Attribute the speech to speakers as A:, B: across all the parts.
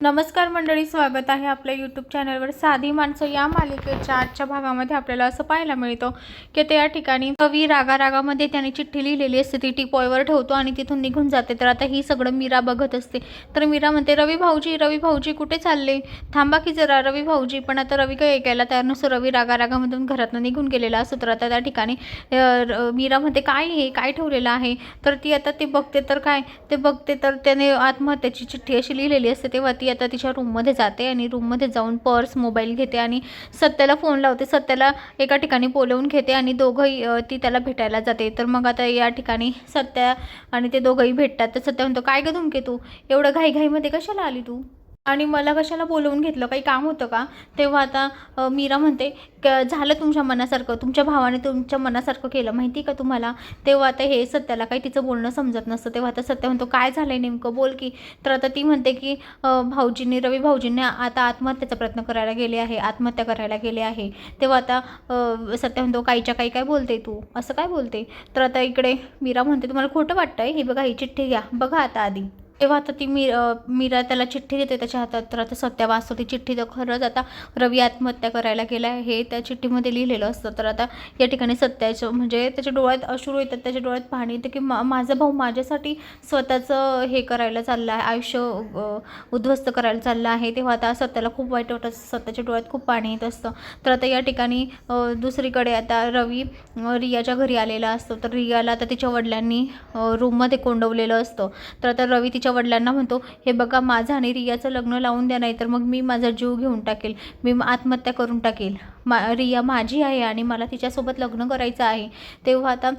A: नमस्कार मंडळी स्वागत आहे आपल्या यूट्यूब चॅनलवर साधी माणसं या मालिकेच्या आजच्या भागामध्ये आपल्याला असं पाहायला मिळतं की त्या ठिकाणी कवी रागा रागामध्ये त्याने चिठ्ठी लिहिलेली असते. ती टिपॉयवर ठेवतो आणि तिथून निघून जाते. तर आता ही सगळं मीरा बघत असते. तर मीरा म्हणते रवी भाऊजी रवी भाऊजी कुठे चालले? थांबा की जरा रवी भाऊजी पण आता रवी काही ऐकायला तयार नसतो. रवी रागा रागामधून घरातनं निघून गेलेला असतो. तर आता त्या ठिकाणी मीरा म्हणते काय हे? काय ठेवलेलं आहे? तर ती आता ते बघते. तर काय? ते बघते तर त्याने आत्महत्याची चिठ्ठी अशी लिहिलेली असते. तेव्हा ती ती आता तिच्या रूममध्ये जाते आणि रूममध्ये जाऊन पर्स मोबाईल घेते आणि सत्याला फोन लावते. सत्याला एका ठिकाणी बोलवून घेते आणि दोघंही ती त्याला भेटायला जाते. तर मग आता या ठिकाणी सत्या आणि ते दोघंही भेटतात. तर सत्या म्हणतो काय ग धुमके तू? एवढं घाईघाईमध्ये कशाला आली तू? आणि मला कशाला बोलवून घेतलं? काही काम होतं का? तेव्हा आता मीरा म्हणते क झालं तुमच्या मनासारखं तुमच्या भावाने तुमच्या मनासारखं केलं माहिती का तुम्हाला? तेव्हा आता हे सत्याला काही तिचं बोलणं समजत नसतं. तेव्हा आता सत्य म्हणतो काय झालं आहे नेमकं? बोल की. तर आता ती म्हणते की भाऊजींनी रवी भाऊजींनी आता आत्महत्याचा प्रयत्न करायला गेले आहे आत्महत्या करायला गेले आहे. तेव्हा आता सत्या सत्य म्हणतो काहीच्या काही काय बोलते तू? असं काय बोलते? तर आता इकडे मीरा म्हणते तुम्हाला खोटं वाटतं आहे हे बघा ही चिठ्ठी घ्या. बघा आता आधी. तेव्हा आता ती मी मीरा त्याला चिठ्ठी देते त्याच्या हातात. तर आता सत्या वाचतो ती चिठ्ठी. तर खरंच आता रवी आत्महत्या करायला गेला आहे हे त्या चिठ्ठीमध्ये लिहिलेलं असतं. तर आता या ठिकाणी सत्याचं म्हणजे त्याच्या डोळ्यात अश्रू येतात त्याच्या डोळ्यात पाणी येतं की मा माझा भाऊ माझ्यासाठी स्वतःचं हे करायला चाललं आहे. आयुष्य उद्ध्वस्त करायला चाललं आहे. तेव्हा आता सत्याला खूप वाईट वाटत असतं. सत्याच्या डोळ्यात खूप पाणी येत असतं. तर आता या ठिकाणी दुसरीकडे आता रवी रियाच्या घरी आलेला असतो. तर रियाला आता तिच्या वडिलांनी रूममध्ये कोंडवलेलं असतं. तर आता रवी तिच्या वडिलांना म्हणतो हे बघा माझं आणि रियाचं लग्न लावून द्या नाही तर मग मी माझा जीव घेऊन टाकेल. मी आत्महत्या करून टाकेल. मा रिया माझी आहे आणि मला तिच्यासोबत लग्न करायचं आहे. तेव्हा आता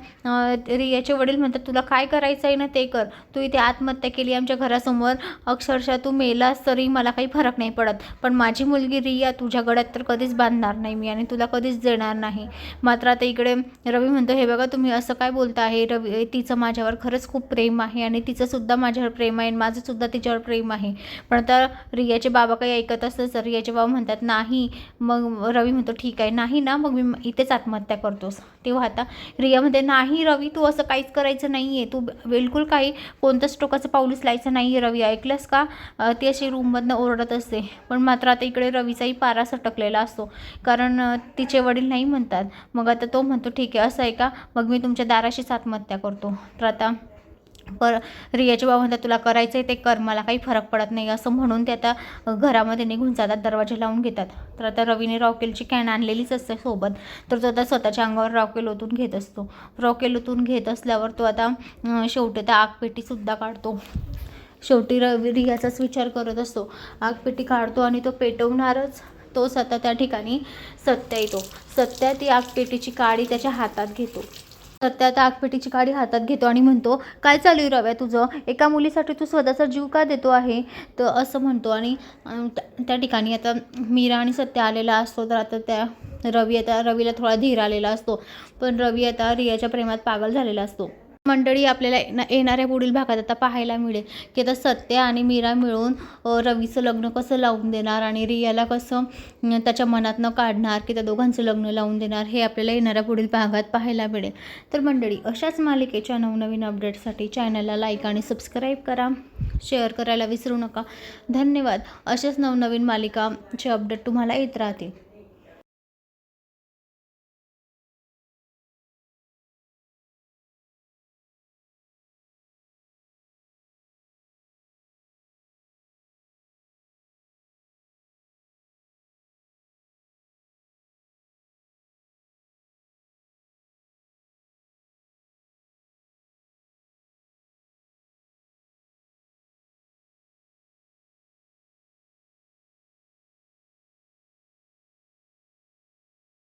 A: रियाचे वडील म्हणतात तुला काय करायचं आहे ना ते कर. तू इथे आत्महत्या केली आमच्या घरासमोर अक्षरशः तू मेलास तरी मला काही फरक नाही पडत. पण माझी मुलगी रिया तुझ्या गळ्यात तर कधीच बांधणार नाही मी आणि तुला कधीच देणार नाही. मात्र आता इकडे रवी म्हणतो हे बघा तुम्ही असं काय बोलता आहे रवी तिचं माझ्यावर खरंच खूप प्रेम आहे आणि तिचंसुद्धा माझ्यावर प्रेम आहे आणि माझंसुद्धा तिच्यावर प्रेम आहे. पण आता रियाचे बाबा काही ऐकत असतं तर रियाचे बाबा म्हणतात नाही. मग रवी म्हणतो ठीक आहे. नाही ना मग मी इथेच आत्महत्या करतोस. तेव्हा आता रिया म्हणते नाही रवी तू असं काहीच करायचं नाही आहे तू बिलकुल काही कोणतंच टोकाचं पाऊल उचलायचं नाही आहे रवी. ऐकलंस का? ती अशी रूममधनं ओरडत असते. पण मात्र आता इकडे रवीचाही पारा सटकलेला असतो. कारण तिचे वडील नाही म्हणतात. मग आता तो म्हणतो ठीक आहे असं आहे का? मग मी तुमच्या दाराशीच आत्महत्या करतो. तर आता पर रियाचे बाबा म्हणतात तुला करायचं आहे ते कर मला काही फरक पडत नाही. असं म्हणून ते आता घरामध्ये निघून जातात दरवाजे लावून घेतात. तर आता रवीने रॉकेलची कॅन आणलेलीच असते सोबत. तर तो आता स्वतःच्या अंगावर रॉकेल ओतून घेत असतो. रॉकेल ओतून घेत असल्यावर तो आता शेवटी त्या आगपेटीसुद्धा काढतो. शेवटी रवी रियाचाच विचार करत असतो. आगपेटी काढतो आणि तो पेटवणारच तोच आता त्या ठिकाणी सत्या येतो. सत्या ती आगपेटीची काडी त्याच्या हातात घेतो. सत्या आता आगपेटीची काडी हातात घेतो आणि म्हणतो काय चालू आहे रव्या तुझं? एका मुलीसाठी तू स्वतःचा जीव का देतो आहे? तर असं म्हणतो आणि त्या- त्या ठिकाणी आता मीरा आणि सत्या आलेला असतो तर आता त्या रवी आता रवीला थोडा धीर आलेला असतो. पण रवी आता रियाच्या प्रेमात पागल झालेला असतो. मंडळी आपल्याला ना येणाऱ्या पुढील भागात आता पाहायला मिळेल की आता सत्य आणि मीरा मिळून रवीचं लग्न कसं लावून देणार आणि रियाला कसं त्याच्या मनातनं काढणार की त्या दोघांचं लग्न लावून देणार हे आपल्याला येणाऱ्या पुढील भागात पाहायला मिळेल. तर मंडळी अशाच मालिकेच्या नवनवीन अपडेट्ससाठी चॅनलला लाईक आणि सबस्क्राईब करा. शेअर करायला विसरू नका. धन्यवाद. अशाच नवनवीन मालिकाचे अपडेट तुम्हाला येत राहतील.